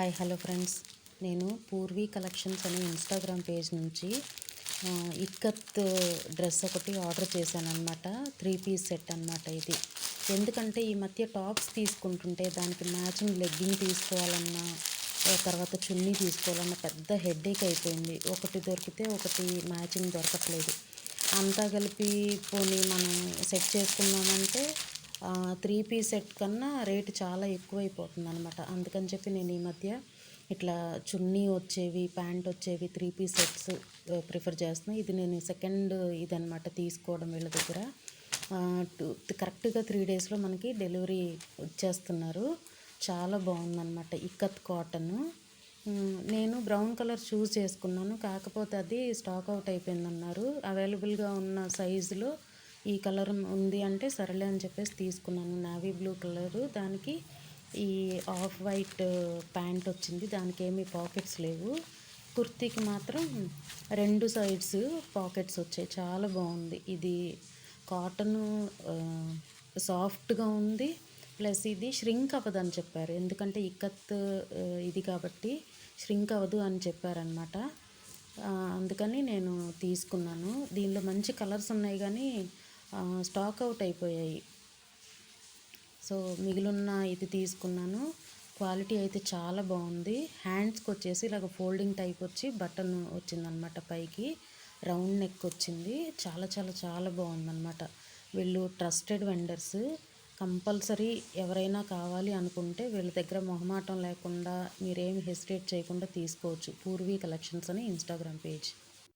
Hi hello friends. నేను Purvi collections అనే Instagram page నుంచి ఇక్కత్ డ్రెస్ ఒకటి ఆర్డర్ చేశాను అనమాట త్రీ పీస్ సెట్ అనమాట ఇది. ఎందుకంటే ఈ మధ్య టాప్స్ తీసుకుంటుంటే దానికి మ్యాచింగ్ లెగ్గింగ్ తీసుకోవాలన్నా తర్వాత చున్నీ తీసుకోవాలన్న పెద్ద హెడేక్ అయిపోయింది. ఒకటి దొరికితే ఒకటి మ్యాచింగ్ దొరకట్లేదు. అంతా కలిపి పోనీ మనం సెట్ చేసుకున్నామంటే త్రీ పీస్ సెట్ కన్నా రేటు చాలా ఎక్కువైపోతుంది అనమాట అందుకని చెప్పి నేను ఈ మధ్య ఇట్లా చున్నీ వచ్చేవి ప్యాంట్ వచ్చేవి త్రీ పీస్ సెట్స్ ప్రిఫర్ చేస్తున్నాను ఇది నేను సెకండ్ ఇదనమాట తీసుకోవడం వీళ్ళ దగ్గర. టూ కరెక్ట్గా త్రీ డేస్లో మనకి డెలివరీ వచ్చేస్తున్నారు. చాలా బాగుందన్నమాట. ఇక్కత్ కాటన్ నేను బ్రౌన్ కలర్ చూస్ చేసుకున్నాను. కాకపోతే అది స్టాక్ అవుట్ అయిపోయిందన్నారు. అవైలబుల్గా ఉన్న సైజులో ఈ కలర్ ఉంది అంటే సరేలే అని చెప్పేసి తీసుకున్నాను. నావీ బ్లూ కలరు దానికి ఈ ఆఫ్ వైట్ ప్యాంట్ వచ్చింది. దానికి ఏమీ పాకెట్స్ లేవు. కుర్తీకి మాత్రం రెండు సైడ్స్ పాకెట్స్ వచ్చాయి. చాలా బాగుంది. ఇది కాటన్ సాఫ్ట్గా ఉంది. ప్లస్ ఇది ష్రింక్ అవ్వదని చెప్పారు. ఎందుకంటే ఇక్కత్ ఇది కాబట్టి ష్రింక్ అవ్వదు అని చెప్పారనమాట అందుకని నేను తీసుకున్నాను. దీనిలో మంచి కలర్స్ ఉన్నాయి కానీ స్టాక్ అవుట్ అయిపోయాయి. సో మిగిలిన ఇది తీసుకున్నాను. క్వాలిటీ అయితే చాలా బాగుంది. హ్యాండ్స్కి వచ్చేసి ఇలాగ ఫోల్డింగ్ టైప్ వచ్చి బటన్ వచ్చిందనమాట పైకి. రౌండ్ నెక్ వచ్చింది. చాలా చాలా చాలా బాగుందన్నమాట. వీళ్ళు ట్రస్టెడ్ వెండర్స్ కంపల్సరీ ఎవరైనా కావాలి అనుకుంటే వీళ్ళ దగ్గర మొహమాటం లేకుండా మీరేమి హెసిటేట్ చేయకుండా తీసుకోవచ్చు. పూర్వీ కలెక్షన్స్ అని ఇన్స్టాగ్రామ్ పేజ్